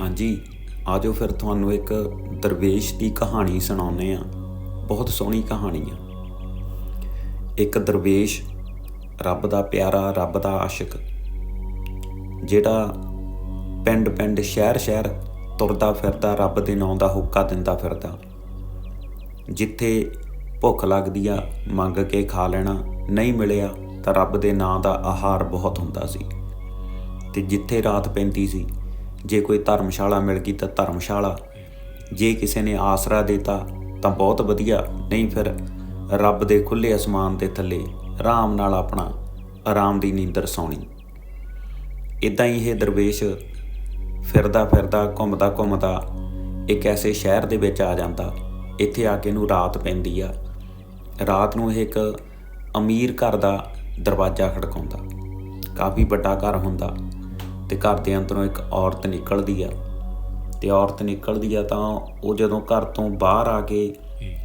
ਹਾਂਜੀ, ਆਜੋ ਫਿਰ ਤੁਹਾਨੂੰ ਇੱਕ ਦਰਵੇਸ਼ ਦੀ ਕਹਾਣੀ ਸੁਣਾਉਂਦੇ ਆ ਬਹੁਤ ਸੋਹਣੀ ਕਹਾਣੀ ਆ। ਇੱਕ ਦਰਵੇਸ਼, ਰੱਬ ਦਾ ਪਿਆਰਾ, ਰੱਬ ਦਾ ਆਸ਼ਿਕ, ਜਿਹੜਾ ਪਿੰਡ ਪਿੰਡ, ਸ਼ਹਿਰ ਸ਼ਹਿਰ ਤੁਰਦਾ ਫਿਰਦਾ, ਰੱਬ ਦੇ ਨਾਂ ਦਾ ਹੁੱਕਾ ਦਿੰਦਾ ਫਿਰਦਾ। ਜਿੱਥੇ ਭੁੱਖ ਲੱਗਦੀ ਆ, ਮੰਗ ਕੇ ਖਾ ਲੈਣਾ, ਨਹੀਂ ਮਿਲਿਆ ਤਾਂ ਰੱਬ ਦੇ ਨਾਂ ਦਾ ਆਹਾਰ ਬਹੁਤ ਹੁੰਦਾ ਸੀ। ਤੇ ਜਿੱਥੇ ਰਾਤ ਪੈਂਦੀ ਸੀ ਜੇ ਕੋਈ ਧਰਮਸ਼ਾਲਾ ਮਿਲ ਗਈ ਤਾਂ ਧਰਮਸ਼ਾਲਾ। ਜੇ ਕਿਸੇ ਨੇ ਆਸਰਾ ਦਿੱਤਾ ਤਾਂ ਬਹੁਤ ਵਧੀਆ, ਨਹੀਂ ਫਿਰ ਰੱਬ ਦੇ ਖੁੱਲੇ ਅਸਮਾਨ ਦੇ ਥੱਲੇ ਆਰਾਮ ਨਾਲ ਆਪਣਾ ਆਰਾਮ ਦੀ ਨੀਂਦਰ ਸੌਣੀ। ਇਦਾਂ ਹੀ ਇਹ ਦਰਵੇਸ਼ ਫਿਰਦਾ ਫਿਰਦਾ, ਘੁੰਮਦਾ ਘੁੰਮਦਾ ਇੱਕ ਐਸੇ ਸ਼ਹਿਰ ਦੇ ਵਿੱਚ ਆ ਜਾਂਦਾ। ਇੱਥੇ ਆ ਕੇ ਨੂੰ ਰਾਤ ਪੈਂਦੀ ਆ। ਰਾਤ ਨੂੰ ਇਹ ਇੱਕ ਅਮੀਰ ਘਰ ਦਾ ਦਰਵਾਜ਼ਾ ਖੜਕਾਉਂਦਾ। ਕਾਫੀ ਵੱਡਾ ਘਰ ਹੁੰਦਾ। ਤੇ ਘਰ ਦੇ ਅੰਦਰੋਂ ਇੱਕ ਔਰਤ ਨਿਕਲਦੀ ਆ। ਤੇ ਔਰਤ ਨਿਕਲਦੀ ਆ ਤਾਂ ਉਹ ਜਦੋਂ ਘਰ ਤੋਂ ਬਾਹਰ ਆ ਕੇ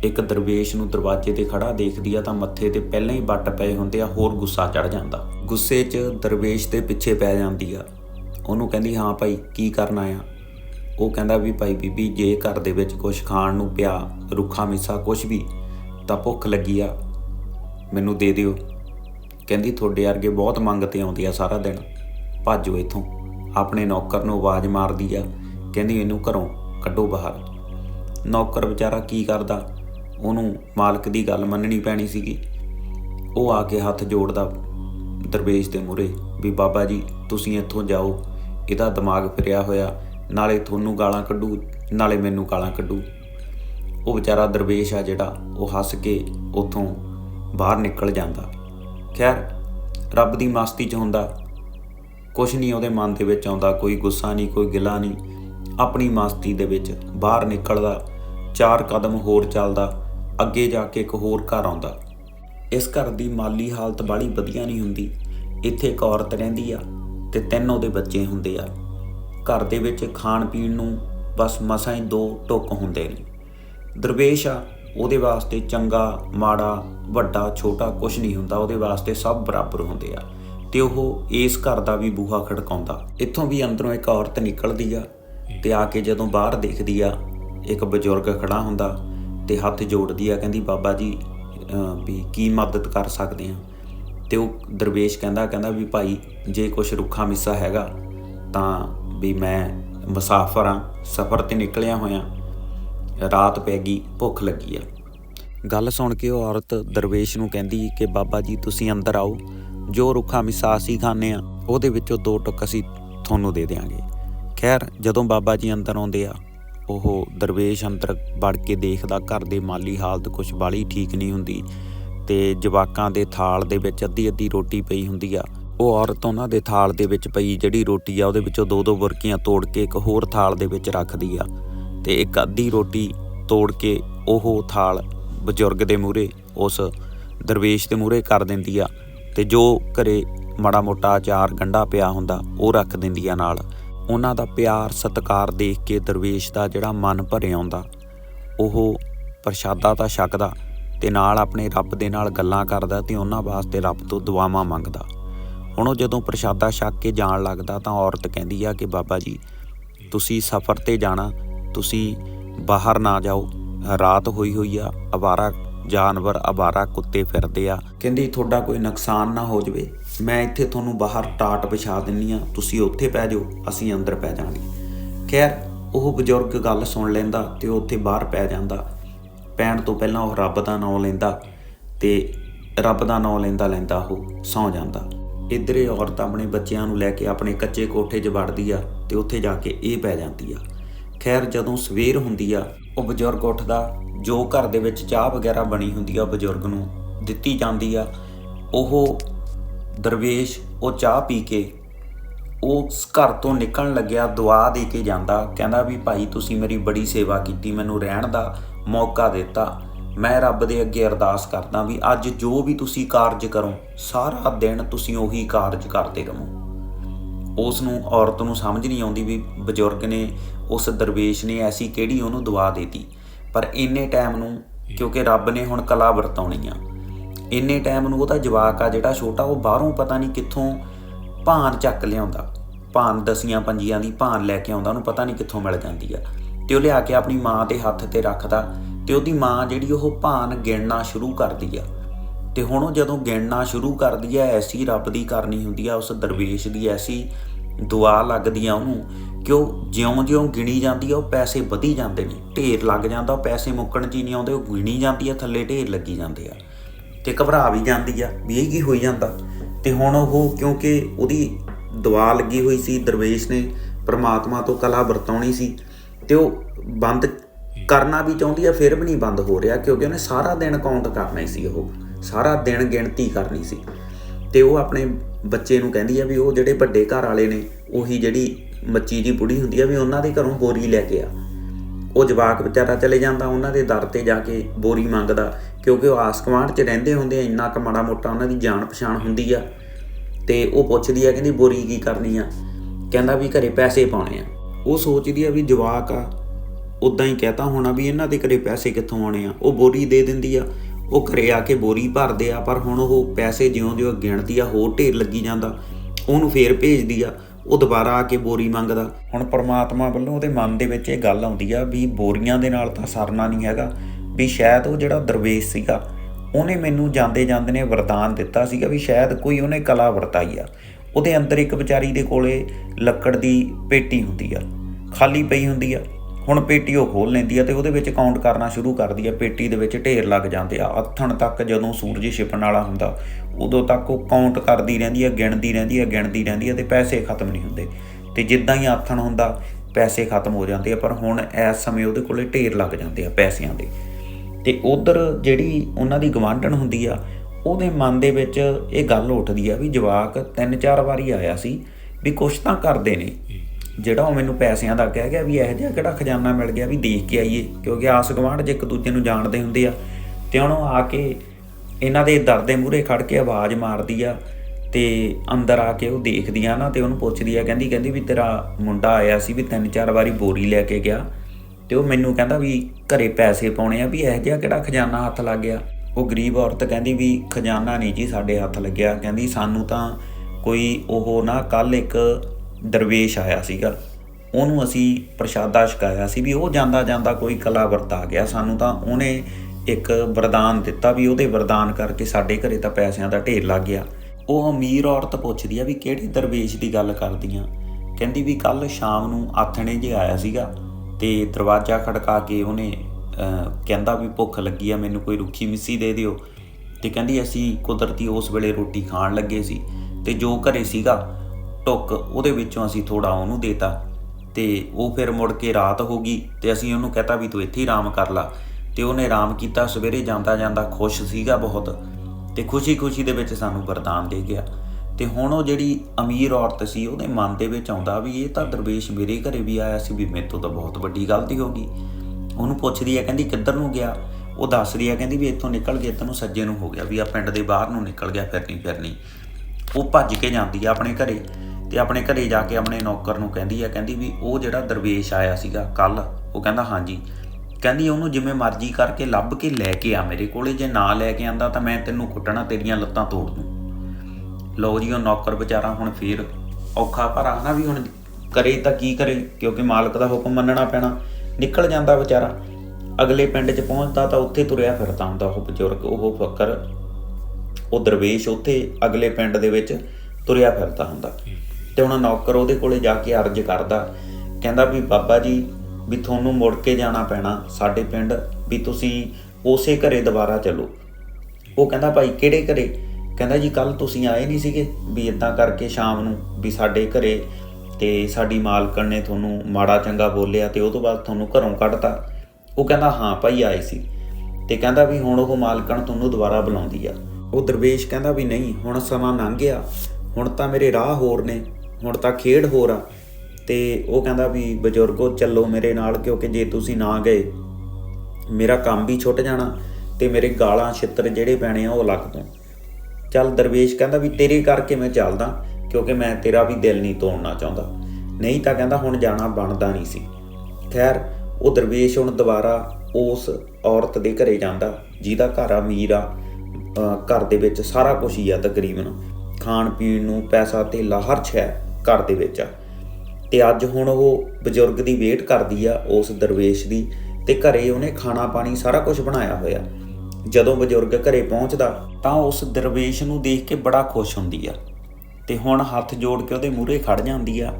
ਇੱਕ ਦਰਵੇਸ਼ ਨੂੰ ਦਰਵਾਜ਼ੇ ਤੇ ਖੜਾ ਦੇਖਦੀ ਆ ਤਾਂ ਮੱਥੇ ਤੇ ਪਹਿਲਾਂ ਹੀ ਵੱਟ ਪਏ ਹੁੰਦੇ ਆ ਹੋਰ ਗੁੱਸਾ ਚੜ ਜਾਂਦਾ। ਗੁੱਸੇ 'ਚ ਦਰਵੇਸ਼ ਦੇ ਪਿੱਛੇ ਪੈ ਜਾਂਦੀ ਆ। ਉਹਨੂੰ ਕਹਿੰਦੀ ਹਾਂ ਭਾਈ ਕੀ ਕਰਨਾ ਆ ਉਹ ਕਹਿੰਦਾ ਵੀ ਭਾਈ ਬੀਬੀ ਜੇ ਘਰ ਦੇ ਵਿੱਚ ਕੁਝ ਖਾਣ ਨੂੰ ਪਿਆ ਰੁੱਖਾ ਮਿੱਸਾ ਕੁਝ ਵੀ ਤਾਂ ਭੁੱਖ ਲੱਗੀ ਆ। ਮੈਨੂੰ ਦੇ ਦਿਓ। ਕਹਿੰਦੀ ਤੁਹਾਡੇ ਵਰਗੇ ਬਹੁਤ ਮੰਗ ਤੇ ਆਉਂਦੀ ਆ ਸਾਰਾ ਦਿਨ। ਭੱਜੋ ਇੱਥੋਂ। ਆਪਣੇ ਨੌਕਰ ਨੂੰ ਆਵਾਜ਼ ਮਾਰਦੀ ਆ, ਕਹਿੰਦੀ ਇਹਨੂੰ ਘਰੋਂ ਕੱਢੋ ਬਾਹਰ। ਨੌਕਰ ਵਿਚਾਰਾ ਕੀ ਕਰਦਾ? ਉਹਨੂੰ ਮਾਲਕ ਦੀ ਗੱਲ ਮੰਨਣੀ ਪੈਣੀ ਸੀਗੀ। ਉਹ ਆ ਕੇ ਹੱਥ ਜੋੜਦਾ ਦਰਵੇਸ਼ ਦੇ ਮੂਹਰੇ, ਵੀ ਬਾਬਾ ਜੀ, ਤੁਸੀਂ ਇੱਥੋਂ ਜਾਓ। ਇਹਦਾ ਦਿਮਾਗ ਫਿਰਿਆ ਹੋਇਆ, ਨਾਲੇ ਤੁਹਾਨੂੰ ਗਾਲਾਂ ਕੱਢੂ, ਨਾਲੇ ਮੈਨੂੰ ਗਾਲਾਂ ਕੱਢੂ। ਉਹ ਵਿਚਾਰਾ ਦਰਵੇਸ਼ ਆ ਜਿਹੜਾ, ਉਹ ਹੱਸ ਕੇ ਉੱਥੋਂ ਬਾਹਰ ਨਿਕਲ ਜਾਂਦਾ। ਖੈਰ, ਰੱਬ ਦੀ ਮਸਤੀ 'ਚ ਹੁੰਦਾ। ਕੁਛ ਨਹੀਂ ਉਹਦੇ ਮਨ ਦੇ ਵਿੱਚ ਆਉਂਦਾ, ਕੋਈ ਗੁੱਸਾ ਨਹੀਂ, ਕੋਈ ਗਿਲਾ ਨਹੀਂ। ਆਪਣੀ ਮਸਤੀ ਦੇ ਵਿੱਚ ਬਾਹਰ ਨਿਕਲਦਾ, ਚਾਰ ਕਦਮ ਹੋਰ ਚੱਲਦਾ, ਅੱਗੇ ਜਾ ਕੇ ਇੱਕ ਹੋਰ ਘਰ ਆਉਂਦਾ। ਇਸ ਘਰ ਦੀ ਮਾਲੀ ਹਾਲਤ ਬਾਲੀ ਵਧੀਆ ਨਹੀਂ ਹੁੰਦੀ। ਇੱਥੇ ਇੱਕ ਔਰਤ ਰਹਿੰਦੀ ਆ ਤੇ ਤਿੰਨ ਉਹਦੇ ਬੱਚੇ ਹੁੰਦੇ ਆ। ਘਰ ਦੇ ਵਿੱਚ ਖਾਣ ਪੀਣ ਨੂੰ ਬਸ ਮਸਾਂ ਹੀ ਦੋ ਟੁੱਕ ਹੁੰਦੇ ਨੇ। ਦਰਵੇਸ਼ ਆ, ਉਹਦੇ ਵਾਸਤੇ ਚੰਗਾ, ਮਾੜਾ, ਵੱਡਾ, ਛੋਟਾ ਕੁਝ ਨਹੀਂ ਹੁੰਦਾ। ਉਹਦੇ ਵਾਸਤੇ ਸਭ ਬਰਾਬਰ ਹੁੰਦੇ ਆ। ਤੇ ਉਹ ਇਸ ਘਰ ਦਾ ਵੀ ਬੂਹਾ ਖੜਕਾਉਂਦਾ। ਇੱਥੋਂ ਵੀ ਅੰਦਰੋਂ ਇੱਕ ਔਰਤ ਨਿਕਲਦੀ ਆ ਤੇ ਆ ਕੇ ਜਦੋਂ ਬਾਹਰ ਦੇਖਦੀ ਆ, ਇੱਕ ਬਜ਼ੁਰਗ ਖੜਾ ਹੁੰਦਾ ਤੇ ਹੱਥ ਜੋੜਦੀ ਆ, ਕਹਿੰਦੀ, ਬਾਬਾ ਜੀ ਵੀ ਕੀ ਮਦਦ ਕਰ ਸਕਦੇ ਆ? ਤੇ ਉਹ ਦਰਵੇਸ਼ ਕਹਿੰਦਾ ਕਹਿੰਦਾ ਵੀ ਭਾਈ, ਜੇ ਕੁਝ ਰੁੱਖਾ ਮਿੱਸਾ ਹੈਗਾ ਤਾਂ ਵੀ ਮੈਂ ਮੁਸਾਫਰ ਆ, ਸਫ਼ਰ ਤੇ ਨਿਕਲਿਆ ਹੋਇਆ। ਰਾਤ ਪੈ ਗਈ, ਭੁੱਖ ਲੱਗੀ ਆ। ਗੱਲ ਸੁਣ ਕੇ ਉਹ ਔਰਤ ਦਰਵੇਸ਼ ਨੂੰ ਕਹਿੰਦੀ ਕਿ, ਬਾਬਾ ਜੀ, ਤੁਸੀਂ ਅੰਦਰ ਆਓ ਜੋ ਰੁੱਖਾ ਮਿਸਾ ਅਸੀਂ ਖਾਂਦੇ ਆ, ਉਹਦੇ ਵਿੱਚੋਂ ਦੋ ਟੁੱਕ ਅਸੀਂ ਤੁਹਾਨੂੰ ਦੇ ਦੇਾਂਗੇ ਖੈਰ, ਜਦੋਂ ਬਾਬਾ ਜੀ ਅੰਦਰ ਆਉਂਦੇ ਆ, ਉਹ ਦਰਵੇਸ਼ ਅੰਦਰ ਵੜ ਕੇ ਦੇਖਦਾ, ਘਰ ਦੇ ਮਾਲੀ ਹਾਲਤ ਕੁਝ ਬਾਲੀ ਠੀਕ ਨਹੀਂ ਹੁੰਦੀ ਤੇ ਜਵਾਕਾਂ ਦੇ ਥਾਲ ਦੇ ਵਿੱਚ ਅੱਧੀ ਅੱਧੀ ਰੋਟੀ ਪਈ ਹੁੰਦੀ ਆ। ਉਹ ਔਰਤ ਉਹਨਾਂ ਦੇ ਥਾਲ ਦੇ ਵਿੱਚ ਪਈ, ਜਿਹੜੀ ਰੋਟੀ ਆ, ਉਹਦੇ ਵਿੱਚੋਂ ਦੋ ਦੋ ਬੁਰਕੀਆਂ ਤੋੜ ਕੇ ਇੱਕ ਹੋਰ ਥਾਲ ਦੇ ਵਿੱਚ ਰੱਖਦੀ ਆ ਤੇ ਇੱਕ ਅੱਧੀ ਰੋਟੀ ਤੋੜ ਕੇ ਉਹ ਥਾਲ ਬਜ਼ੁਰਗ ਦੇ ਮੂਹਰੇ, ਉਸ ਦਰਵੇਸ਼ ਦੇ ਮੂਹਰੇ ਕਰ ਦਿੰਦੀ ਆ। ਤੇ ਜੋ ਘਰੇ ਮਾੜਾ ਮੋਟਾ ਅਚਾਰ ਗੰਢਾ ਪਿਆ ਹੁੰਦਾ, ਉਹ ਰੱਖ ਦਿੰਦੀ ਆ ਨਾਲ। ਉਹਨਾਂ ਦਾ ਪਿਆਰ, ਸਤਿਕਾਰ ਦੇਖ ਕੇ ਦਰਵੇਸ਼ ਦਾ ਜਿਹੜਾ ਮਨ ਭਰਿਆ ਆਉਂਦਾ ਉਹ ਪ੍ਰਸ਼ਾਦਾ ਤਾਂ ਛਕਦਾ ਤੇ ਨਾਲ ਆਪਣੇ ਰੱਬ ਦੇ ਨਾਲ ਗੱਲਾਂ ਕਰਦਾ ਤੇ ਉਹਨਾਂ ਵਾਸਤੇ ਰੱਬ ਤੋਂ ਦੁਆਵਾਂ ਮੰਗਦਾ। ਹੁਣ ਉਹ ਜਦੋਂ ਪ੍ਰਸ਼ਾਦਾ ਛਕ ਕੇ ਜਾਣ ਲੱਗਦਾ ਤਾਂ ਔਰਤ ਕਹਿੰਦੀ ਆ ਕਿ ਬਾਬਾ ਜੀ, ਤੁਸੀਂ ਸਫ਼ਰ ਤੇ ਜਾਣਾ, ਤੁਸੀਂ ਬਾਹਰ ਨਾ ਜਾਓ, ਰਾਤ ਹੋਈ ਹੋਈ ਆ, ਅਵਾਰਾ ਜਾਨਵਰ ਅਵਾਰਾ ਕੁੱਤੇ ਫਿਰਦੇ ਆ। ਕਹਿੰਦੀ ਤੁਹਾਡਾ ਕੋਈ ਨੁਕਸਾਨ ਨਾ ਹੋ ਜਾਵੇ। ਮੈਂ ਇੱਥੇ ਤੁਹਾਨੂੰ ਬਾਹਰ ਟਾਟ ਵਿਛਾ ਦਿੰਨੀ ਆ। ਤੁਸੀਂ ਉੱਥੇ ਪੈ ਜਾਓ, ਅਸੀਂ ਅੰਦਰ ਪੈ ਜਾਾਂਗੇ ਖੈਰ, ਉਹ ਬਜ਼ੁਰਗ ਗੱਲ ਸੁਣ ਲੈਂਦਾ ਤੇ ਉਹ ਉੱਥੇ ਬਾਹਰ ਪੈ ਜਾਂਦਾ। ਪੈਣ ਤੋਂ ਪਹਿਲਾਂ ਉਹ ਰੱਬ ਦਾ ਨਾਮ ਲੈਂਦਾ ਤੇ ਰੱਬ ਦਾ ਨਾਮ ਲੈਂਦਾ ਲੈਂਦਾ ਉਹ ਸੌ ਜਾਂਦਾ। ਇੱਧਰ ਇਹ ਔਰਤ ਆਪਣੇ ਬੱਚਿਆਂ ਨੂੰ ਲੈ ਕੇ ਆਪਣੇ ਕੱਚੇ ਕੋਠੇ 'ਚ ਵੜਦੀ ਆ ਤੇ ਉੱਥੇ ਜਾ ਕੇ ਇਹ ਪੈ ਜਾਂਦੀ ਆ। ਖੈਰ, ਜਦੋਂ ਸਵੇਰ ਹੁੰਦੀ ਆ ਉਹ ਬਜ਼ੁਰਗ ਉੱਠਦਾ, ਜੋ ਘਰ ਦੇ ਵਿੱਚ ਚਾਹ ਵਗੈਰਾ ਬਣੀ ਹੁੰਦੀ ਆ ਬਜ਼ੁਰਗ ਨੂੰ ਦਿੱਤੀ ਜਾਂਦੀ ਆ। ਉਹ ਦਰਵੇਸ਼, ਉਹ ਚਾਹ ਪੀ ਕੇ ਉਹ ਘਰ ਤੋਂ ਨਿਕਲਣ ਲੱਗਿਆ, ਦੁਆ ਦੇ ਕੇ ਜਾਂਦਾ, ਕਹਿੰਦਾ ਵੀ ਭਾਈ ਤੁਸੀਂ ਮੇਰੀ ਬੜੀ ਸੇਵਾ ਕੀਤੀ, ਮੈਨੂੰ ਰਹਿਣ ਦਾ ਮੌਕਾ ਦਿੱਤਾ। ਮੈਂ ਰੱਬ ਦੇ ਅੱਗੇ ਅਰਦਾਸ ਕਰਦਾ ਵੀ ਅੱਜ ਜੋ ਵੀ ਤੁਸੀਂ ਕਾਰਜ ਕਰੋ, ਸਾਰਾ ਦਿਨ ਤੁਸੀਂ ਉਹੀ ਕਾਰਜ ਕਰਦੇ ਰਹੋ। ਉਸ ਨੂੰ ਔਰਤ ਨੂੰ ਸਮਝ ਨਹੀਂ ਆਉਂਦੀ ਵੀ ਬਜ਼ੁਰਗ ਨੇ ਉਸ ਦਰਵੇਸ਼ ਨੇ ਐਸੀ ਕਿਹੜੀ ਉਹਨੂੰ ਦੁਆ ਦੇਤੀ? ਪਰ ਇੰਨੇ ਟਾਈਮ ਨੂੰ, ਕਿਉਂਕਿ ਰੱਬ ਨੇ ਹੁਣ ਕਲਾ ਵਰਤਾਉਣੀ ਆ। ਇੰਨੇ ਟਾਈਮ ਨੂੰ ਉਹਦਾ ਜਵਾਕ ਆ ਜਿਹੜਾ ਛੋਟਾ, ਉਹ ਬਾਹਰੋਂ ਪਤਾ ਨਹੀਂ ਕਿੱਥੋਂ ਭਾਨ ਚੱਕ ਲਿਆਉਂਦਾ। ਭਾਨ ਦਸੀਆਂ ਪੰਜੀਆਂ ਦੀ ਭਾਨ ਲੈ ਕੇ ਆਉਂਦਾ, ਉਹਨੂੰ ਪਤਾ ਨਹੀਂ ਕਿੱਥੋਂ ਮਿਲ ਜਾਂਦੀ ਆ। ਤੇ ਉਹ ਲਿਆ ਕੇ ਆਪਣੀ ਮਾਂ ਦੇ ਹੱਥ ਤੇ ਰੱਖਦਾ, ਤੇ ਉਹਦੀ ਮਾਂ ਜਿਹੜੀ ਉਹ ਭਾਨ ਗਿਣਨਾ ਸ਼ੁਰੂ ਕਰਦੀ ਆ। ਤੇ ਹੁਣ ਉਹ ਜਦੋਂ ਗਿਣਨਾ ਸ਼ੁਰੂ ਕਰਦੀ ਆ, ਐਸੀ ਰੱਬ ਦੀ ਕਰਨੀ ਹੁੰਦੀ ਆ, ਉਸ ਦਰਵੇਸ਼ ਦੀ ਐਸੀ ਦੁਆ ਲੱਗਦੀ ਆ ਉਹਨੂੰ ਕਿ ਉਹ ਜਿਉਂ-ਜਿਉਂ ਗਿਣੀ ਜਾਂਦੀ ਆ, ਉਹ ਪੈਸੇ ਵਧੀ ਜਾਂਦੇ ਨੇ। ਢੇਰ ਲੱਗ ਜਾਂਦਾ, ਉਹ ਪੈਸੇ ਮੁੱਕਣ 'ਚ ਹੀ ਨਹੀਂ ਆਉਂਦੇ, ਉਹ ਗਿਣੀ ਜਾਂਦੀ ਆ, ਥੱਲੇ ਢੇਰ ਲੱਗੀ ਜਾਂਦੇ ਆ। ਤੇ ਘਬਰਾ ਵੀ ਜਾਂਦੀ ਆ ਵੀ ਇਹ ਕੀ ਹੋਈ ਜਾਂਦਾ। ਤੇ ਹੁਣ ਉਹ ਕਿਉਂਕਿ ਉਹਦੀ ਦੁਆ ਲੱਗੀ ਹੋਈ ਸੀ, ਦਰਵੇਸ਼ ਨੇ ਪ੍ਰਮਾਤਮਾ ਤੋਂ ਕਲਾ ਵਰਤਾਉਣੀ ਸੀ, ਤੇ ਉਹ ਬੰਦ ਕਰਨਾ ਵੀ ਚਾਹੁੰਦੀ ਆ, ਫਿਰ ਵੀ ਨਹੀਂ ਬੰਦ ਹੋ ਰਿਹਾ, ਕਿਉਂਕਿ ਉਹਨੇ ਸਾਰਾ ਦਿਨ ਕਾਊਂਟ ਕਰਨਾ ਸੀ ਉਹ। ਸਾਰਾ ਦਿਨ ਗਿਣਤੀ ਕਰਨੀ ਸੀ। ਤੇ ਉਹ ਆਪਣੇ ਬੱਚੇ ਨੂੰ ਕਹਿੰਦੀ ਆ ਵੀ ਉਹ ਜਿਹੜੇ ਵੱਡੇ ਘਰ ਵਾਲੇ ਨੇ, ਉਹੀ ਜਿਹੜੀ ਮੱਚੀ ਜੀ ਬੁੜੀ ਹੁੰਦੀ ਆ ਵੀ ਉਹਨਾਂ ਦੇ ਘਰੋਂ ਬੋਰੀ ਲੈ ਕੇ ਆ। ਉਹ ਜਵਾਕ ਵਿਚਾਰਾ ਚਲੇ ਜਾਂਦਾ, ਉਹਨਾਂ ਦੇ ਦਰ ਤੇ ਜਾ ਕੇ ਬੋਰੀ ਮੰਗਦਾ, ਕਿਉਂਕਿ ਉਹ ਆਸ ਗੁਆਂਢ 'ਚ ਰਹਿੰਦੇ ਹੁੰਦੇ ਆ, ਇੰਨਾ ਕੁ ਮਾੜਾ ਮੋਟਾ ਉਹਨਾਂ ਦੀ ਜਾਣ ਪਛਾਣ ਹੁੰਦੀ ਆ। ਤੇ ਉਹ ਪੁੱਛਦੀ ਆ, ਕਹਿੰਦੀ ਬੋਰੀ ਕੀ ਕਰਨੀ ਆ? ਕਹਿੰਦਾ ਵੀ ਘਰੇ ਪੈਸੇ ਪਾਉਣੇ ਆ। ਉਹ ਸੋਚਦੀ ਆ ਵੀ ਜਵਾਕ ਆ ਉਦਾਂ ਹੀ ਕਹਤਾ ਹੋਣਾ ਵੀ ਇਹਨਾਂ ਦੇ ਘਰੇ ਪੈਸੇ ਕਿੱਥੋਂ ਆਉਣੇ ਆ? ਉਹ ਬੋਰੀ ਦੇ ਦਿੰਦੀ ਆ, ਉਹ ਘਰੇ ਆ ਕੇ ਬੋਰੀ ਭਰਦੇ ਆ, ਪਰ ਹੁਣ ਉਹ ਪੈਸੇ ਜਿਉਂ-ਜਿਉਂ ਗਿਣਦੀ ਆ, ਹੋਰ ਢੇਰ ਲੱਗੀ ਜਾਂਦਾ। ਉਹਨੂੰ ਫੇਰ ਭੇਜਦੀ ਆ ਉਹ ਦੁਬਾਰਾ ਆ ਕੇ ਬੋਰੀ ਮੰਗਦਾ। ਹੁਣ ਪਰਮਾਤਮਾ ਵੱਲੋਂ ਉਹਦੇ ਮਨ ਦੇ ਵਿੱਚ ਇਹ ਗੱਲ ਆਉਂਦੀ ਆ ਵੀ ਬੋਰੀਆਂ ਦੇ ਨਾਲ ਤਾਂ ਸਰਨਾ ਨਹੀਂ ਹੈਗਾ, ਵੀ ਸ਼ਾਇਦ ਉਹ ਜਿਹੜਾ ਦਰਵੇਸ਼ ਸੀਗਾ, ਉਹਨੇ ਮੈਨੂੰ ਜਾਂਦੇ ਜਾਂਦੇ ਨੇ ਵਰਦਾਨ ਦਿੱਤਾ ਸੀਗਾ ਵੀ ਸ਼ਾਇਦ ਕੋਈ ਉਹਨੇ ਕਲਾ ਵਰਤਾਈ ਆ। ਉਹਦੇ ਅੰਦਰ ਇੱਕ ਵਿਚਾਰੀ ਦੇ ਕੋਲੇ ਲੱਕੜ ਦੀ ਪੇਟੀ ਹੁੰਦੀ ਆ, ਖਾਲੀ ਪਈ ਹੁੰਦੀ ਆ। ਹੁਣ ਪੇਟੀ ਉਹ ਖੋਲ ਲੈਂਦੀ ਆ ਤੇ ਉਹਦੇ ਵਿੱਚ ਕਾਊਂਟ ਕਰਨਾ ਸ਼ੁਰੂ ਕਰਦੀ ਆ, ਪੇਟੀ ਦੇ ਵਿੱਚ ਢੇਰ ਲੱਗ ਜਾਂਦੇ ਆ। ਅੱਥਣ ਤੱਕ ਜਦੋਂ ਸੂਰਜ ਛਿਪਣ ਵਾਲਾ ਹੁੰਦਾ, ਉਦੋਂ ਤੱਕ ਉਹ ਕਾਊਂਟ ਕਰਦੀ ਰਹਿੰਦੀ ਆ, ਗਿਣਦੀ ਰਹਿੰਦੀ ਆ, ਗਿਣਦੀ ਰਹਿੰਦੀ ਆ ਤੇ ਪੈਸੇ ਖਤਮ ਨਹੀਂ ਹੁੰਦੇ। ਤੇ ਜਿੱਦਾਂ ਹੀ ਆਥਣ ਹੁੰਦਾ, ਪੈਸੇ ਖਤਮ ਹੋ ਜਾਂਦੇ ਆ, ਪਰ ਹੁਣ ਇਸ ਸਮੇਂ ਉਹਦੇ ਕੋਲੇ ਢੇਰ ਲੱਗ ਜਾਂਦੇ ਆ ਪੈਸਿਆਂ ਦੇ। ਤੇ ਉਧਰ ਜਿਹੜੀ ਉਹਨਾਂ ਦੀ ਗਵਾਂਢਣ ਹੁੰਦੀ ਆ, ਉਹਦੇ ਮਨ ਦੇ ਵਿੱਚ ਇਹ ਗੱਲ ਉੱਠਦੀ ਆ ਵੀ ਜਵਾਕ ਤਿੰਨ ਚਾਰ ਵਾਰੀ ਆਇਆ ਸੀ ਵੀ ਕੁਛ ਤਾਂ ਕਰਦੇ ਨੇ। ਜਿਹੜਾ ਉਹ ਮੈਨੂੰ ਪੈਸਿਆਂ ਦਾ ਕਹਿ ਗਿਆ ਵੀ ਇਹੋ ਜਿਹਾ ਕਿਹੜਾ ਖਜ਼ਾਨਾ ਮਿਲ ਗਿਆ ਵੀ ਦੇਖ ਕੇ ਆਈਏ, ਕਿਉਂਕਿ ਆਸ ਗਵਾਂਢ ਜੇ ਇੱਕ ਦੂਜੇ ਨੂੰ ਜਾਣਦੇ ਹੁੰਦੇ ਆ, ਤੇ ਉਹਨੂੰ ਉਹ ਆ ਕੇ ਇਹਨਾਂ ਦੇ ਦਰ ਦੇ ਮੂਹਰੇ ਖੜ ਕੇ ਆਵਾਜ਼ ਮਾਰਦੀ ਆ ਤੇ ਅੰਦਰ ਆ ਕੇ ਉਹ ਦੇਖਦੀ ਆ ਨਾ, ਤੇ ਉਹਨੂੰ ਪੁੱਛਦੀ ਆ, ਕਹਿੰਦੀ ਕਹਿੰਦੀ ਵੀ ਤੇਰਾ ਮੁੰਡਾ ਆਇਆ ਸੀ ਵੀ ਤਿੰਨ ਚਾਰ ਵਾਰੀ ਬੋਰੀ ਲੈ ਕੇ ਗਿਆ, ਤੇ ਉਹ ਮੈਨੂੰ ਕਹਿੰਦਾ ਵੀ ਘਰੇ ਪੈਸੇ ਪਾਉਣੇ ਆ ਵੀ ਇਹੋ ਜਿਹਾ ਕਿਹੜਾ ਖਜ਼ਾਨਾ ਹੱਥ ਲੱਗ ਗਿਆ। ਉਹ ਗਰੀਬ ਔਰਤ ਕਹਿੰਦੀ ਵੀ ਖਜ਼ਾਨਾ ਨਹੀਂ ਜੀ ਸਾਡੇ ਹੱਥ ਲੱਗਿਆ, ਕਹਿੰਦੀ ਸਾਨੂੰ ਤਾਂ ਕੋਈ ਉਹ ਨਾ ਕੱਲ ਇੱਕ ਦਰਵੇਸ਼ ਆਇਆ ਸੀਗਾ। ਉਹਨੂੰ ਅਸੀਂ ਪ੍ਰਸ਼ਾਦਾ ਛਕਾਇਆ ਸੀ ਵੀ ਉਹ ਜਾਂਦਾ ਜਾਂਦਾ ਕੋਈ ਕਲਾ ਵਰਤਾ ਗਿਆ। ਸਾਨੂੰ ਤਾਂ ਉਹਨੇ ਇੱਕ ਵਰਦਾਨ ਦਿੱਤਾ ਵੀ ਉਹਦੇ ਵਰਦਾਨ ਕਰਕੇ ਸਾਡੇ ਘਰੇ ਤਾਂ ਪੈਸਿਆਂ ਦਾ ਢੇਰ ਲੱਗ ਗਿਆ। ਉਹ ਅਮੀਰ ਔਰਤ ਪੁੱਛਦੀ ਆ ਵੀ ਕਿਹੜੇ ਦਰਵੇਸ਼ ਦੀ ਗੱਲ ਕਰਦੀਆਂ ਕਹਿੰਦੀ ਵੀ ਕੱਲ ਸ਼ਾਮ ਨੂੰ ਆਥਣੇ ਜੇ ਆਇਆ ਸੀਗਾ ਤੇ ਦਰਵਾਜ਼ਾ ਖੜਕਾ ਕੇ ਉਹਨੇ ਕਹਿੰਦਾ ਵੀ ਭੁੱਖ ਲੱਗੀ ਆ, ਮੈਨੂੰ ਕੋਈ ਰੁੱਖੀ ਮਿੱਸੀ ਦੇ ਦਿਓ। ਤੇ ਕਹਿੰਦੀ ਅਸੀਂ ਕੁਦਰਤੀ ਉਸ ਵੇਲੇ ਰੋਟੀ ਖਾਣ ਲੱਗੇ ਸੀ ਤੇ ਜੋ ਘਰੇ ਸੀਗਾ ਟੁੱਕ ਉਹਦੇ ਵਿੱਚੋਂ ਅਸੀਂ ਥੋੜਾ ਉਹਨੂੰ ਦੇਤਾ ਤੇ ਉਹ ਫਿਰ ਮੁੜ ਕੇ ਰਾਤ ਹੋ ਗਈ ਤੇ ਅਸੀਂ ਉਹਨੂੰ ਕਹਤਾ ਵੀ ਤੂੰ ਇੱਥੇ ਹੀ ਆਰਾਮ ਕਰ ਲਾ। ਤੇ ਉਹਨੇ ਆਰਾਮ ਕੀਤਾ, ਸਵੇਰੇ ਜਾਂਦਾ ਜਾਂਦਾ ਖੁਸ਼ ਸੀਗਾ ਬਹੁਤ ਤੇ ਖੁਸ਼ੀ-ਖੁਸ਼ੀ ਦੇ ਵਿੱਚ ਸਾਨੂੰ ਵਰਦਾਨ ਦੇ ਗਿਆ। ਤੇ ਹੁਣ ਉਹ ਜਿਹੜੀ ਅਮੀਰ ਔਰਤ ਸੀ, ਉਹਦੇ ਮਨ ਦੇ ਵਿੱਚ ਆਉਂਦਾ ਵੀ ਇਹ ਤਾਂ ਦਰਵੇਸ਼ ਮੇਰੇ ਘਰੇ ਵੀ ਆਇਆ ਸੀ ਵੀ ਮੇਰੇ ਤੋਂ ਤਾਂ ਬਹੁਤ ਵੱਡੀ ਗਲਤੀ ਹੋ ਗਈ। ਉਹਨੂੰ ਪੁੱਛਦੀ ਹੈ ਕਹਿੰਦੀ ਕਿੱਧਰ ਨੂੰ ਗਿਆ? ਉਹ ਦੱਸਦੀ ਹੈ ਕਹਿੰਦੀ ਵੀ ਇੱਥੋਂ ਨਿਕਲ ਗਿਆ ਤੈਨੂੰ ਸੱਜੇ ਨੂੰ ਹੋ ਗਿਆ ਵੀ ਆ ਪਿੰਡ ਦੇ ਬਾਹਰ ਨੂੰ ਨਿਕਲ ਗਿਆ ਫਿਰਨੀ ਫਿਰਨੀ। ਉਹ ਭੱਜ ਕੇ ਜਾਂਦੀ ਆ ਆਪਣੇ ਘਰੇ। ਤੇ ਆਪਣੇ ਘਰੇ ਜਾ ਕੇ ਆਪਣੇ ਨੌਕਰ ਨੂੰ ਕਹਿੰਦੀ ਆ, ਕਹਿੰਦੀ ਵੀ ਉਹ ਜਿਹੜਾ ਦਰਵੇਸ਼ ਆਇਆ ਸੀਗਾ ਕੱਲ ਉਹ ਕਹਿੰਦਾ ਹਾਂਜੀ। ਕਹਿੰਦੀ ਉਹਨੂੰ ਜਿਵੇਂ ਮਰਜ਼ੀ ਕਰਕੇ ਲੱਭ ਕੇ ਲੈ ਕੇ ਆ ਮੇਰੇ ਕੋਲੇ, ਜੇ ਨਾ ਲੈ ਕੇ ਆਂਦਾ ਤਾਂ ਮੈਂ ਤੈਨੂੰ ਕੁੱਟਣਾ, ਤੇਰੀਆਂ ਲੱਤਾਂ ਤੋੜ ਦੂੰ। ਲਓ ਜੀ, ਉਹ ਨੌਕਰ ਵਿਚਾਰਾ ਹੁਣ ਫੇਰ ਔਖਾ ਭਰਾ ਨਾ ਵੀ ਹੁਣ ਕਰੇ ਤਾਂ ਕੀ ਕਰੇ, ਕਿਉਂਕਿ ਮਾਲਕ ਦਾ ਹੁਕਮ ਮੰਨਣਾ ਪੈਣਾ। ਨਿਕਲ ਜਾਂਦਾ ਵਿਚਾਰਾ। ਅਗਲੇ ਪਿੰਡ 'ਚ ਪਹੁੰਚਦਾ ਤਾਂ ਉੱਥੇ ਤੁਰਿਆ ਫਿਰਦਾ ਹੁੰਦਾ ਉਹ ਬਜ਼ੁਰਗ, ਉਹ ਫੱਕਰ। ਉਹ ਦਰਵੇਸ਼ ਉੱਥੇ ਅਗਲੇ ਪਿੰਡ ਦੇ ਵਿੱਚ ਤੁਰਿਆ ਫਿਰਦਾ ਹੁੰਦਾ। ਤੇ ਹੁਣ ਨੌਕਰ ਉਹਦੇ ਕੋਲੇ ਜਾ ਕੇ ਅਰਜ਼ ਕਰਦਾ। ਕਹਿੰਦਾ ਵੀ ਬਾਬਾ ਜੀ, ਵੀ ਤੁਹਾਨੂੰ ਮੁੜ ਕੇ ਜਾਣਾ ਪੈਣਾ ਸਾਡੇ ਪਿੰਡ, ਵੀ ਤੁਸੀਂ ਉਸੇ ਘਰੇ ਦੁਬਾਰਾ ਚਲੋ। ਉਹ ਕਹਿੰਦਾ, ਭਾਈ, ਕਿਹੜੇ ਘਰੇ? ਕਹਿੰਦਾ, ਜੀ ਕੱਲ ਤੁਸੀਂ ਆਏ ਨਹੀਂ ਸੀਗੇ ਵੀ ਇਦਾਂ ਕਰਕੇ ਸ਼ਾਮ ਨੂੰ ਵੀ ਸਾਡੇ ਘਰੇ ਤੇ ਸਾਡੀ ਮਾਲਕਣ ਨੇ ਤੁਹਾਨੂੰ ਮਾੜਾ ਚੰਗਾ ਬੋਲਿਆ ਤੇ ਉਹ ਤੋਂ ਬਾਅਦ ਤੁਹਾਨੂੰ ਘਰੋਂ ਕੱਢਤਾ। ਉਹ ਕਹਿੰਦਾ, ਹਾਂ ਭਾਈ, ਆਏ ਸੀ। ਤੇ ਕਹਿੰਦਾ ਵੀ ਹੁਣ ਉਹ ਮਾਲਕਣ ਤੁਹਾਨੂੰ ਦੁਬਾਰਾ ਬੁਲਾਉਂਦੀ ਆ। ਉਹ ਦਰਵੇਸ਼ ਕਹਿੰਦਾ ਵੀ, ਨਹੀਂ, ਹੁਣ ਸਮਾਂ ਲੰਘ ਗਿਆ। ਹੁਣ ਤਾਂ ਮੇਰੇ ਰਾਹ ਹੋਰ ਨੇ। ਹੁਣ ਤਾਂ ਖੇਡ ਹੋਰ ਆ। ਤੇ ਉਹ ਕਹਿੰਦਾ ਵੀ ਬਜ਼ੁਰਗੋ ਚੱਲੋ ਮੇਰੇ ਨਾਲ, ਕਿਉਂਕਿ ਜੇ ਤੁਸੀਂ ਨਾ ਗਏ, ਮੇਰਾ ਕੰਮ ਵੀ ਛੁੱਟ ਜਾਣਾ ਤੇ ਮੇਰੇ ਗਾਲਾਂ ਛਿੱਤਰ ਜਿਹੜੇ ਪੈਣੇ ਆ ਉਹ ਲੱਗ ਤੋਂ। ਚੱਲ ਦਰਵੇਸ਼ ਕਹਿੰਦਾ ਵੀ ਤੇਰੇ ਕਰਕੇ ਮੈਂ ਚੱਲਦਾ, ਕਿਉਂਕਿ ਮੈਂ ਤੇਰਾ ਵੀ ਦਿਲ ਨਹੀਂ ਤੋੜਨਾ ਚਾਹੁੰਦਾ। ਨਹੀਂ ਤਾਂ ਕਹਿੰਦਾ ਹੁਣ ਜਾਣਾ ਬਣਦਾ ਨਹੀਂ ਸੀ। ਖੈਰ, ਉਹ ਦਰਵੇਸ਼ ਹੁਣ ਦੁਬਾਰਾ ਉਸ ਔਰਤ ਦੇ ਘਰੇ ਜਾਂਦਾ, ਜਿਹਦਾ ਘਰ ਅਮੀਰ ਆ ਘਰ ਦੇ ਵਿੱਚ ਸਾਰਾ ਕੁਝ ਹੀ ਆ ਤਕਰੀਬਨ। ਖਾਣ ਪੀਣ ਨੂੰ ਪੈਸਾ, ਧੇਲਾ, ਹਰ ਸ਼ੈ। ਘਰ ਦੇ ਵਿੱਚ ਆ। ਤੇ ਅੱਜ ਹੁਣ ਉਹ ਬਜ਼ੁਰਗ ਦੀ ਵੇਟ ਕਰਦੀ ਆ ਉਸ ਦਰਵੇਸ਼ ਦੀ ਤੇ ਘਰੇ ਉਹਨੇ ਖਾਣਾ ਪਾਣੀ ਸਾਰਾ ਕੁਝ ਬਣਾਇਆ ਹੋਇਆ। ਜਦੋਂ ਬਜ਼ੁਰਗ ਘਰੇ ਪਹੁੰਚਦਾ ਤਾਂ ਉਸ ਦਰਵੇਸ਼ ਨੂੰ ਦੇਖ ਕੇ ਬੜਾ ਖੁਸ਼ ਹੁੰਦੀ ਆ। ਤੇ ਹੁਣ ਹੱਥ ਜੋੜ ਕੇ ਉਹਦੇ ਮੂਹਰੇ ਖੜ ਜਾਂਦੀ ਆ।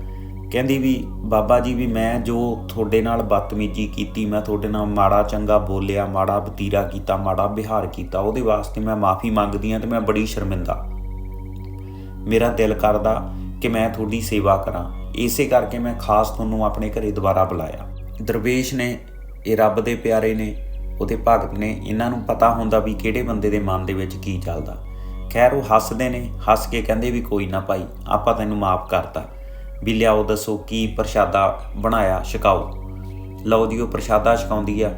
ਕਹਿੰਦੀ ਵੀ, ਬਾਬਾ ਜੀ ਵੀ ਮੈਂ ਜੋ ਤੁਹਾਡੇ ਨਾਲ ਬਦਤਮੀਜੀ ਕੀਤੀ, ਮੈਂ ਤੁਹਾਡੇ ਨਾਲ ਮਾੜਾ ਚੰਗਾ ਬੋਲਿਆ, ਮਾੜਾ ਬਤੀਰਾ ਕੀਤਾ, ਮਾੜਾ ਵਿਹਾਰ ਕੀਤਾ, ਉਹਦੇ ਵਾਸਤੇ ਮੈਂ ਮਾਫੀ ਮੰਗਦੀ ਆ ਤੇ ਮੈਂ ਬੜੀ ਸ਼ਰਮਿੰਦਾ। ਮੇਰਾ ਦਿਲ ਕਰਦਾ ਕਿ ਮੈਂ ਤੁਹਾਡੀ ਸੇਵਾ ਕਰਾਂ। ਇਸੇ ਕਰਕੇ ਮੈਂ ਖਾਸ ਤੁਹਾਨੂੰ ਆਪਣੇ ਘਰੇ ਦੁਬਾਰਾ ਬੁਲਾਇਆ। ਦਰਵੇਸ਼ ਨੇ, ਇਹ ਰੱਬ ਦੇ ਪਿਆਰੇ ਨੇ, ਉਹਦੇ ਭਗਤ ਨੇ, ਇਹਨਾਂ ਨੂੰ ਪਤਾ ਹੁੰਦਾ ਵੀ ਕਿਹੜੇ ਬੰਦੇ ਦੇ ਮਨ ਦੇ ਵਿੱਚ ਕੀ ਚੱਲਦਾ। ਖੈਰ, ਉਹ ਹੱਸਦੇ ਨੇ, ਹੱਸ ਕੇ ਕਹਿੰਦੇ ਵੀ ਕੋਈ ਨਾ ਭਾਈ, ਆਪਾਂ ਤੈਨੂੰ ਮਾਫ ਕਰਤਾ। ਵੀ ਲਿਆਓ, ਦੱਸੋ ਕੀ ਪ੍ਰਸ਼ਾਦਾ ਬਣਾਇਆ, ਛਕਾਓ। ਲਓ ਜੀ, ਉਹ ਪ੍ਰਸ਼ਾਦਾ ਛਕਾਉਂਦੀ ਆ,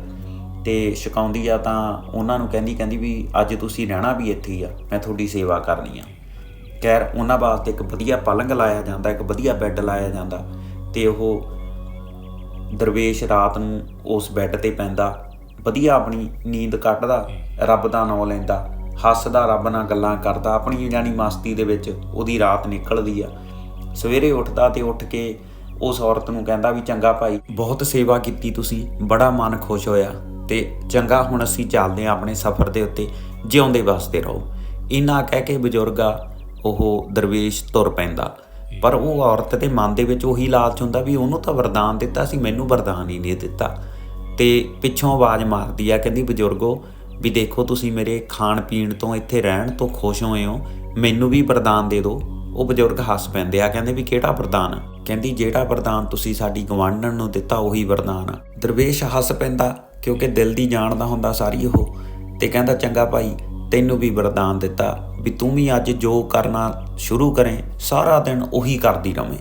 ਤੇ ਛਕਾਉਂਦੀ ਆ ਤਾਂ ਉਹਨਾਂ ਨੂੰ ਕਹਿੰਦੀ ਕਹਿੰਦੀ ਵੀ ਅੱਜ ਤੁਸੀਂ ਰਹਿਣਾ ਵੀ ਇੱਥੇ ਹੀ ਆ, ਮੈਂ ਤੁਹਾਡੀ ਸੇਵਾ ਕਰਨੀ ਆ। ਖੈਰ, ਉਹਨਾਂ ਵਾਸਤੇ ਇੱਕ ਵਧੀਆ ਪਲੰਗ ਲਾਇਆ ਜਾਂਦਾ, ਇੱਕ ਵਧੀਆ ਬੈੱਡ ਲਾਇਆ ਜਾਂਦਾ ਤੇ ਉਹ ਦਰਵੇਸ਼ ਰਾਤ ਨੂੰ ਉਸ ਬੈੱਡ ਤੇ ਪੈਂਦਾ। ਵਧੀਆ ਆਪਣੀ ਨੀਂਦ ਕੱਟਦਾ ਰੱਬ ਦਾ ਨਾਮ ਲੈਂਦਾ, ਹੱਸਦਾ, ਰੱਬ ਨਾਲ ਗੱਲਾਂ ਕਰਦਾ, ਆਪਣੀ ਜਾਨੀ ਮਸਤੀ ਦੇ ਵਿੱਚ ਉਹਦੀ ਰਾਤ ਨਿਕਲਦੀ ਆ। ਸਵੇਰੇ ਉੱਠਦਾ ਤੇ ਉੱਠ ਕੇ ਉਸ ਔਰਤ ਨੂੰ ਕਹਿੰਦਾ ਵੀ, ਚੰਗਾ ਭਾਈ, ਬਹੁਤ ਸੇਵਾ ਕੀਤੀ ਤੁਸੀਂ, ਬੜਾ ਮਨ ਖੁਸ਼ ਹੋਇਆ ਤੇ ਚੰਗਾ ਹੁਣ ਅਸੀਂ ਚੱਲਦੇ ਹਾਂ ਆਪਣੇ ਸਫ਼ਰ ਦੇ ਉੱਤੇ, ਜਿਉਂਦੇ ਵਾਸਤੇ ਰਹੋ। ਇਨਾ ਕਹਿ ਕੇ ਬਜ਼ੁਰਗਾ ਉਹ ਦਰਵੇਸ਼ ਤੁਰ ਪੈਂਦਾ। ਪਰ ਉਹ ਔਰਤ ਦੇ ਮਨ ਦੇ ਵਿੱਚ ਉਹੀ ਲਾਲਚ ਹੁੰਦਾ ਵੀ ਉਹਨੂੰ ਤਾਂ ਵਰਦਾਨ ਦਿੱਤਾ ਸੀ, ਮੈਨੂੰ ਵਰਦਾਨ ਹੀ ਨਹੀਂ ਦਿੱਤਾ। ਤੇ ਪਿੱਛੋਂ ਆਵਾਜ਼ ਮਾਰਦੀ ਆ, ਕਹਿੰਦੀ, ਬਜ਼ੁਰਗੋ, ਵੀ ਦੇਖੋ ਤੁਸੀਂ ਮੇਰੇ ਖਾਣ ਪੀਣ ਤੋਂ ਇੱਥੇ ਰਹਿਣ ਤੋਂ ਖੁਸ਼ ਹੋਏ ਹੋ, ਮੈਨੂੰ ਵੀ ਵਰਦਾਨ ਦੇ ਦਿਓ। ਉਹ ਬਜ਼ੁਰਗ ਹੱਸ ਪੈਂਦੇ ਆ, ਕਹਿੰਦੇ ਵੀ, ਕਿਹੜਾ ਵਰਦਾਨ? ਕਹਿੰਦੀ, ਜਿਹੜਾ ਵਰਦਾਨ ਤੁਸੀਂ ਸਾਡੀ ਗਵਾਂਢਣ ਨੂੰ ਦਿੱਤਾ, ਉਹੀ ਵਰਦਾਨ ਆ। ਦਰਵੇਸ਼ ਹੱਸ ਪੈਂਦਾ, ਕਿਉਂਕਿ ਦਿਲ ਦੀ ਜਾਣਦਾ ਹੁੰਦਾ ਸਾਰੀ ਉਹ। ਤੇ ਕਹਿੰਦਾ, ਚੰਗਾ ਭਾਈ ਤੈਨੂੰ ਵੀ ਵਰਦਾਨ ਦਿੱਤਾ ਵੀ ਤੂੰ ਵੀ ਅੱਜ ਜੋ ਕਰਨਾ ਸ਼ੁਰੂ ਕਰੇ, ਸਾਰਾ ਦਿਨ ਉਹੀ ਕਰਦੀ ਰਵੇਂ।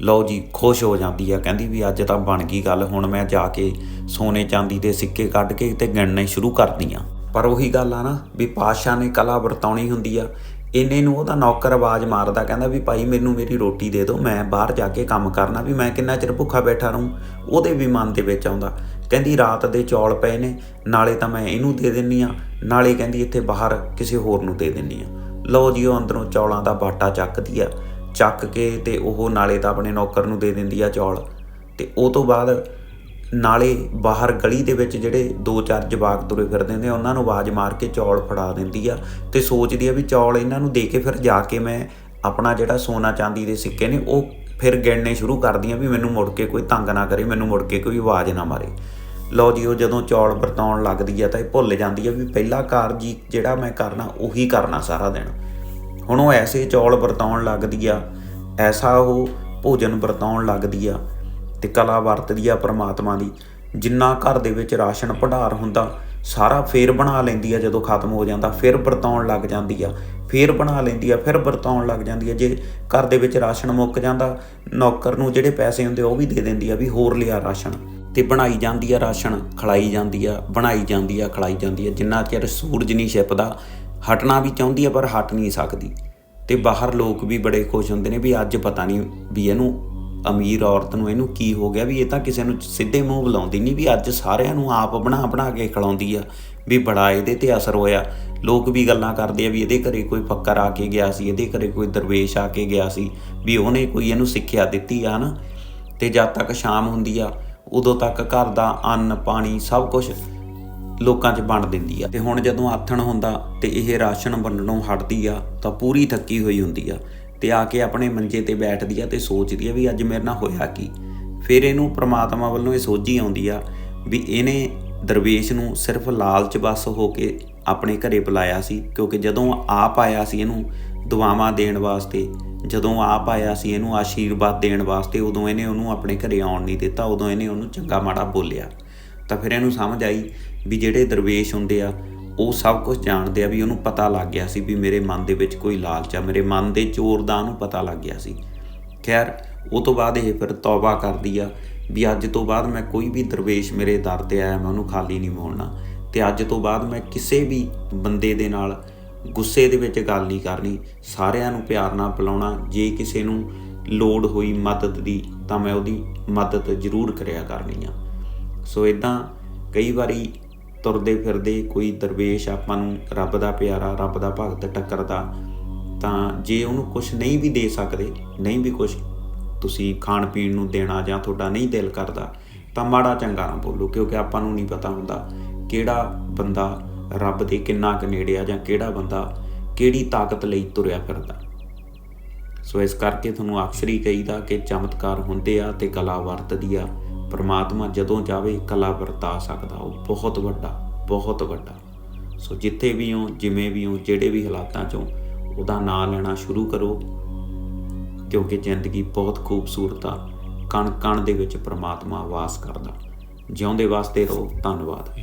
ਲਓ ਜੀ, ਖੁਸ਼ ਹੋ ਜਾਂਦੀ ਆ, ਕਹਿੰਦੀ ਵੀ ਅੱਜ ਤਾਂ ਬਣ ਗਈ ਗੱਲ, ਹੁਣ ਮੈਂ ਜਾ ਕੇ ਸੋਨੇ ਚਾਂਦੀ ਦੇ ਸਿੱਕੇ ਕੱਢ ਕੇ ਤੇ ਗਿਣਨੇ ਸ਼ੁਰੂ ਕਰਦੀ ਆ। ਪਰ ਉਹੀ ਗੱਲ ਆ ਨਾ, ਵੀ ਪਾਸ਼ਾ ਨੇ ਕਲਾ ਵਰਤਾਉਣੀ ਹੁੰਦੀ ਆ ਇੰਨੇ ਨੂੰ ਉਹਦਾ ਨੌਕਰ ਆਵਾਜ਼ ਮਾਰਦਾ ਕਹਿੰਦਾ ਵੀ ਭਾਈ ਮੈਨੂੰ ਮੇਰੀ ਰੋਟੀ ਦੇ ਦਿਓ, ਮੈਂ ਬਾਹਰ ਜਾ ਕੇ ਕੰਮ ਕਰਨਾ ਵੀ ਮੈਂ ਕਿੰਨਾ ਚਿਰ ਭੁੱਖਾ ਬੈਠਾ ਰਹੂੰ। ਉਹਦੇ ਵੀ ਮਨ ਦੇ ਵਿੱਚ ਆਉਂਦਾ। ਕਹਿੰਦੀ ਰਾਤ ਦੇ ਚੌਲ ਪਏ ਨੇ, ਨਾਲੇ ਤਾਂ ਮੈਂ ਇਹਨੂੰ ਦੇ ਦਿੰਨੀ ਆ, ਨਾਲੇ ਕਹਿੰਦੀ ਇੱਥੇ ਬਾਹਰ ਕਿਸੇ ਹੋਰ ਨੂੰ ਦੇ ਦਿੰਨੀ ਆ। ਲਓ ਜੀ, ਉਹ ਅੰਦਰੋਂ ਚੌਲਾਂ ਦਾ ਬਾਟਾ ਚੱਕਦੀ ਆ। ਚੱਕ ਕੇ ਤੇ ਉਹ ਨਾਲੇ ਤਾਂ ਆਪਣੇ ਨੌਕਰ ਨੂੰ ਦੇ ਦਿੰਦੀ ਆ ਚੌਲ। ਤੇ ਉਹ ਤੋਂ ਬਾਅਦ ਨਾਲੇ ਬਾਹਰ ਗਲੀ ਦੇ ਵਿੱਚ ਜਿਹੜੇ ਦੋ ਚਾਰ ਜਵਾਕ ਤੁਰੇ ਫਿਰਦੇ ਨੇ ਉਹਨਾਂ ਨੂੰ ਆਵਾਜ਼ ਮਾਰ ਕੇ ਚੌਲ ਫੜਾ ਦਿੰਦੀ ਆ ਤੇ ਸੋਚਦੀ ਆ ਵੀ ਚੌਲ ਇਹਨਾਂ ਨੂੰ ਦੇ ਕੇ ਫਿਰ ਜਾ ਕੇ ਮੈਂ ਆਪਣਾ ਜਿਹੜਾ ਸੋਨਾ ਚਾਂਦੀ ਦੇ ਸਿੱਕੇ ਨੇ, ਉਹ ਫਿਰ ਗਿਣਨੇ ਸ਼ੁਰੂ ਕਰਦੀਆਂ ਵੀ ਮੈਨੂੰ ਮੁੜ ਕੇ ਕੋਈ ਤੰਗ ਨਾ ਕਰੇ, ਮੈਨੂੰ ਮੁੜ ਕੇ ਕੋਈ ਆਵਾਜ਼ ਨਾ ਮਾਰੇ। ਲਓ ਜੀ, ਉਹ ਜਦੋਂ ਚੌਲ ਵਰਤਾਉਣ ਲੱਗਦੀ ਆ ਤਾਂ ਇਹ ਭੁੱਲ ਜਾਂਦੀ ਆ ਵੀ ਪਹਿਲਾ ਕਾਰਜ ਹੀ ਜਿਹੜਾ ਮੈਂ ਕਰਨਾ, ਉਹੀ ਕਰਨਾ ਸਾਰਾ ਦਿਨ। ਹੁਣ ਉਹ ਐਸੇ ਚੌਲ ਵਰਤਾਉਣ ਲੱਗਦੀ ਆ, ਐਸਾ ਉਹ ਭੋਜਨ ਵਰਤਾਉਣ ਲੱਗਦੀ ਆ ਤੇ ਕਲਾ ਵਰਤਦੀ ਆ ਪ੍ਰਮਾਤਮਾ ਦੀ। ਜਿੰਨਾ ਘਰ ਦੇ ਵਿੱਚ ਰਾਸ਼ਨ ਭੰਡਾਰ ਹੁੰਦਾ, ਸਾਰਾ ਫੇਰ ਬਣਾ ਲੈਂਦੀ ਆ ਜਦੋਂ ਖਤਮ ਹੋ ਜਾਂਦਾ, ਫਿਰ ਵਰਤਾਉਣ ਲੱਗ ਜਾਂਦੀ ਆ। ਫੇਰ ਬਣਾ ਲੈਂਦੀ ਆ, ਫਿਰ ਵਰਤਾਉਣ ਲੱਗ ਜਾਂਦੀ ਆ। ਜੇ ਘਰ ਦੇ ਵਿੱਚ ਰਾਸ਼ਨ ਮੁੱਕ ਜਾਂਦਾ, ਨੌਕਰ ਨੂੰ ਜਿਹੜੇ ਪੈਸੇ ਹੁੰਦੇ ਉਹ ਵੀ ਦੇ ਦਿੰਦੀ ਆ ਵੀ ਹੋਰ ਲਿਆ ਰਾਸ਼ਨ। ਤੇ ਬਣਾਈ ਜਾਂਦੀ ਆ ਰਾਸ਼ਨ, ਖਲਾਈ ਜਾਂਦੀ ਆ, ਬਣਾਈ ਜਾਂਦੀ ਆ, ਖਲਾਈ ਜਾਂਦੀ ਆ। ਜਿੰਨਾ ਚਿਰ ਸੂਰਜ ਨਹੀਂ ਛਿਪਦਾ, ਹਟਣਾ ਵੀ ਚਾਹੁੰਦੀ ਆ ਪਰ ਹਟ ਨਹੀਂ ਸਕਦੀ। ਤੇ ਬਾਹਰ ਲੋਕ ਵੀ ਬੜੇ ਖੁਸ਼ ਹੁੰਦੇ ਨੇ ਵੀ ਅੱਜ ਪਤਾ ਨਹੀਂ ਵੀ ਇਹਨੂੰ ਅਮੀਰ ਔਰਤ ਨੂੰ ਇਹਨੂੰ ਕੀ ਹੋ ਗਿਆ ਵੀ ਇਹ ਤਾਂ ਕਿਸੇ ਨੂੰ ਸਿੱਧੇ ਮੂੰਹ ਬੁਲਾਉਂਦੀ ਨਹੀਂ, ਵੀ ਅੱਜ ਸਾਰਿਆਂ ਨੂੰ ਆਪ ਬਣਾ ਬਣਾ ਕੇ ਖਿਲਾਉਂਦੀ ਆ, ਵੀ ਬੜਾ ਇਹਦੇ ਤੇ ਅਸਰ ਹੋਇਆ। ਲੋਕ ਵੀ ਗੱਲਾਂ ਕਰਦੇ ਆ ਵੀ ਇਹਦੇ ਘਰੇ ਕੋਈ ਫੱਕਰ ਆ ਕੇ ਗਿਆ ਸੀ, ਇਹਦੇ ਘਰੇ ਕੋਈ ਦਰਵੇਸ਼ ਆ ਕੇ ਗਿਆ ਸੀ, ਵੀ ਉਹਨੇ ਕੋਈ ਇਹਨੂੰ ਸਿੱਖਿਆ ਦਿੱਤੀ ਆ ਨਾ। ਤੇ ਜਦ ਤੱਕ ਸ਼ਾਮ ਹੁੰਦੀ ਆ, ਉਦੋਂ ਤੱਕ ਘਰ ਦਾ ਅੰਨ, ਪਾਣੀ ਸਭ ਕੁਝ ਲੋਕਾਂ 'ਚ ਵੰਡ ਦਿੰਦੀ ਆ। ਤੇ ਹੁਣ ਜਦੋਂ ਆਥਣ ਹੁੰਦਾ ਤੇ ਇਹ ਰਾਸ਼ਨ ਵੰਡਣੋਂ ਹਟਦੀ ਆ, ਤਾਂ ਪੂਰੀ ਥੱਕੀ ਹੋਈ ਹੁੰਦੀ ਆ। ਤੇ ਆ ਕੇ ਆਪਣੇ ਮੰਜੇ ਤੇ ਬੈਠਦੀ ਆ ਤੇ ਸੋਚਦੀ ਆ ਵੀ ਅੱਜ ਮੇਰੇ ਨਾਲ ਹੋਇਆ ਕੀ। ਫਿਰ ਇਹਨੂੰ ਪ੍ਰਮਾਤਮਾ ਵੱਲੋਂ ਇਹ ਸੋਝੀ ਆਉਂਦੀ ਆ ਵੀ ਇਹਨੇ ਦਰਵੇਸ਼ ਨੂੰ ਸਿਰਫ ਲਾਲਚ ਬਸ ਹੋ ਕੇ ਆਪਣੇ ਘਰੇ ਬੁਲਾਇਆ ਸੀ, ਕਿਉਂਕਿ ਜਦੋਂ ਆਪ ਆਇਆ ਸੀ ਇਹਨੂੰ ਦੁਆਵਾਂ ਦੇਣ ਵਾਸਤੇ, ਜਦੋਂ ਆਪ ਆਇਆ ਸੀ ਇਹਨੂੰ ਆਸ਼ੀਰਵਾਦ ਦੇਣ ਵਾਸਤੇ, ਉਦੋਂ ਇਹਨੇ ਉਹਨੂੰ ਆਪਣੇ ਘਰੇ ਆਉਣ ਨਹੀਂ ਦਿੱਤਾ, ਉਦੋਂ ਇਹਨੇ ਉਹਨੂੰ ਚੰਗਾ ਮਾੜਾ ਬੋਲਿਆ। ਤਾਂ ਫਿਰ ਇਹਨੂੰ ਸਮਝ ਆਈ ਵੀ ਜਿਹੜੇ ਦਰਵੇਸ਼ ਹੁੰਦੇ ਆ ਉਹ ਸਭ ਕੁਝ ਜਾਣਦੇ ਆ ਵੀ ਉਹਨੂੰ ਪਤਾ ਲੱਗ ਗਿਆ ਸੀ ਵੀ ਮੇਰੇ ਮਨ ਦੇ ਵਿੱਚ ਕੋਈ ਲਾਲਚ ਆ, ਮੇਰੇ ਮਨ ਦੇ ਚੋਰ ਦਾ ਉਹਨੂੰ ਪਤਾ ਲੱਗ ਗਿਆ ਸੀ। ਖੈਰ, ਉਹ ਤੋਂ ਬਾਅਦ ਇਹ ਫਿਰ ਤੌਬਾ ਕਰਦੀ ਆ ਵੀ ਅੱਜ ਤੋਂ ਬਾਅਦ ਮੈਂ ਕੋਈ ਵੀ ਦਰਵੇਸ਼ ਮੇਰੇ ਦਰ ਤੇ ਆਇਆ, ਮੈਂ ਉਹਨੂੰ ਖਾਲੀ ਨਹੀਂ ਮੋੜਨਾ। ਤੇ ਅੱਜ ਤੋਂ ਬਾਅਦ ਮੈਂ ਕਿਸੇ ਵੀ ਬੰਦੇ ਦੇ ਨਾਲ ਗੁੱਸੇ ਦੇ ਵਿੱਚ ਗੱਲ ਨਹੀਂ ਕਰਨੀ, ਸਾਰਿਆਂ ਨੂੰ ਪਿਆਰ ਨਾਲ ਬੁਲਾਉਣਾ, ਜੇ ਕਿਸੇ ਨੂੰ ਲੋੜ ਹੋਈ ਮਦਦ ਦੀ ਤਾਂ ਮੈਂ ਉਹਦੀ ਮਦਦ ਜ਼ਰੂਰ ਕਰਿਆ ਕਰਨੀ ਆ। ਸੋ ਇਦਾਂ ਕਈ ਵਾਰੀ ਤੁਰਦੇ ਫਿਰਦੇ ਕੋਈ ਦਰਵੇਸ਼ ਆਪਾਂ ਨੂੰ ਰੱਬ ਦਾ ਪਿਆਰਾ, ਰੱਬ ਦਾ ਭਗਤ ਟੱਕਰਦਾ, ਤਾਂ ਜੇ ਉਹਨੂੰ ਕੁਝ ਨਹੀਂ ਵੀ ਦੇ ਸਕਦੇ, ਨਹੀਂ ਵੀ ਕੁਝ ਤੁਸੀਂ ਖਾਣ ਪੀਣ ਨੂੰ ਦੇਣਾ ਜਾਂ ਤੁਹਾਡਾ ਨਹੀਂ ਦਿਲ ਕਰਦਾ, ਤਾਂ ਮਾੜਾ ਚੰਗਾ ਨਾ ਬੋਲੋ, ਕਿਉਂਕਿ ਆਪਾਂ ਨੂੰ ਨਹੀਂ ਪਤਾ ਹੁੰਦਾ ਕਿਹੜਾ ਬੰਦਾ ਰੱਬ ਦੇ ਕਿੰਨਾ ਕੁ ਨੇੜੇ ਆ ਜਾਂ ਕਿਹੜਾ ਬੰਦਾ ਕਿਹੜੀ ਤਾਕਤ ਲਈ ਤੁਰਿਆ ਫਿਰਦਾ। ਸੋ ਇਸ ਕਰਕੇ ਤੁਹਾਨੂੰ ਅਕਸਰ ਹੀ ਕਹੀਦਾ ਕਿ ਚਮਤਕਾਰ ਹੁੰਦੇ ਆ ਤੇ ਕਲਾ ਵਰਤਦੀ ਆ। ਪਰਮਾਤਮਾ ਜਦੋਂ ਚਾਵੇ ਕਲਾ ਵਰਤਾ ਸਕਦਾ, ਉਹ ਬਹੁਤ ਵੱਡਾ ਬਹੁਤ ਵੱਡਾ। ਸੋ ਜਿੱਥੇ ਵੀ ਹੋ, ਜਿਵੇਂ ਵੀ ਹੋ, ਜਿਹੜੇ ਵੀ ਹਾਲਾਤਾਂ ਚੋਂ ਉਹਦਾ ਨਾਂ ਲੈਣਾ ਸ਼ੁਰੂ ਕਰੋ। ਕਿਉਂਕਿ ਜ਼ਿੰਦਗੀ ਬਹੁਤ ਖੂਬਸੂਰਤ ਆ ਕਣ ਕਣ ਦੇ ਵਿੱਚ ਪਰਮਾਤਮਾ ਵਾਸ ਕਰਦਾ। ਜਿਉਂਦੇ ਵਾਸਤੇ ਰਹੋ, ਧੰਨਵਾਦ।